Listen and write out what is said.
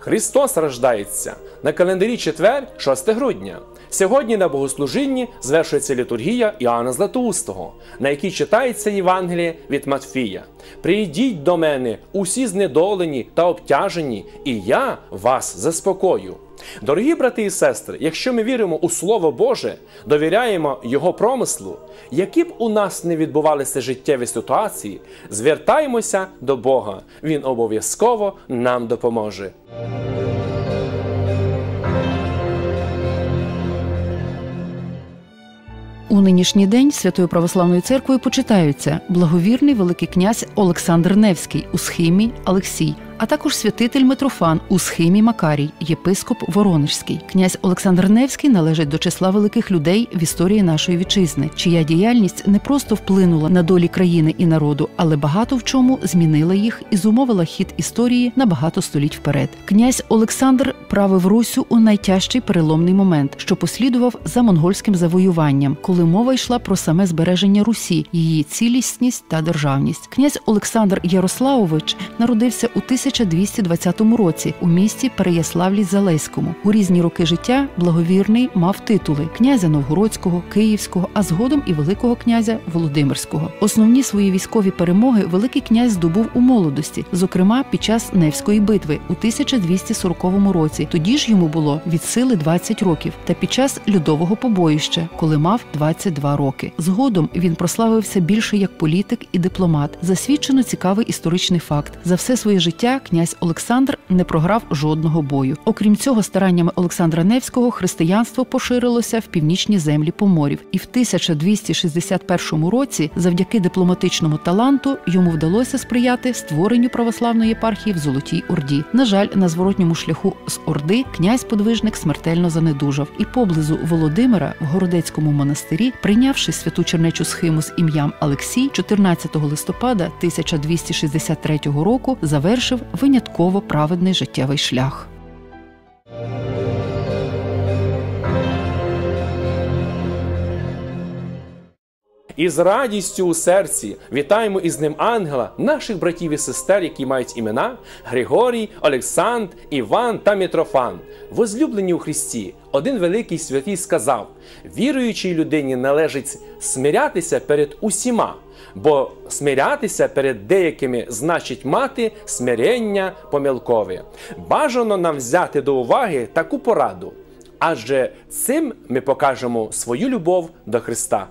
Христос рождається на календарі четвер, 6 грудня. Сьогодні на богослужінні звершується літургія Іоанна Златоустого, на якій читається Євангеліє від Матфія. Прийдіть до мене, усі знедолені та обтяжені, і я вас заспокою. Дорогі брати і сестри, якщо ми віримо у Слово Боже, довіряємо Його промислу, які б у нас не відбувалися життєві ситуації, звертаємося до Бога. Він обов'язково нам допоможе. У нинішній день Святою Православною церквою почитаються благовірний Великий князь Олександр Невський у схимі Алексій, а також святитель Митрофан у схимі Макарій, єпископ Воронежський. Князь Олександр Невський належить до числа великих людей в історії нашої вітчизни, чия діяльність не просто вплинула на долі країни і народу, але багато в чому змінила їх і зумовила хід історії на багато століть вперед. Князь Олександр правив Русю у найтяжчий переломний момент, що послідував за монгольським завоюванням, коли мова йшла про саме збереження Русі, її цілісність та державність. Князь Олександр Ярославович народився у 1220 році у місті Переяславлі Залеському. У різні роки життя благовірний мав титули князя Новгородського, Київського, а згодом і Великого князя Володимирського. Основні свої військові перемоги Великий князь здобув у молодості, зокрема під час Невської битви у 1240 році. Тоді ж йому було від сили 20 років, та під час льодового побоїща, коли мав 22 роки. Згодом він прославився більше як політик і дипломат. Засвідчено цікавий історичний факт. За все своє життя князь Олександр не програв жодного бою. Окрім цього, стараннями Олександра Невського християнство поширилося в північні землі поморів, і в 1261 році, завдяки дипломатичному таланту, йому вдалося сприяти створенню православної єпархії в Золотій Орді. На жаль, на зворотньому шляху з Орди князь-подвижник смертельно занедужав, і поблизу Володимира в Городецькому монастирі, прийнявши святу чернечу схиму з ім'ям Алексій, 14 листопада 1263 року завершив винятково праведний життєвий шлях. І з радістю у серці вітаємо із ним ангела, наших братів і сестер, які мають імена Григорій, Олександр, Іван та Митрофан. Возлюблені у Христі, один великий святий сказав: віруючій людині належить смирятися перед усіма, бо смирятися перед деякими значить мати смирення помилкове. Бажано нам взяти до уваги таку пораду, адже цим ми покажемо свою любов до Христа.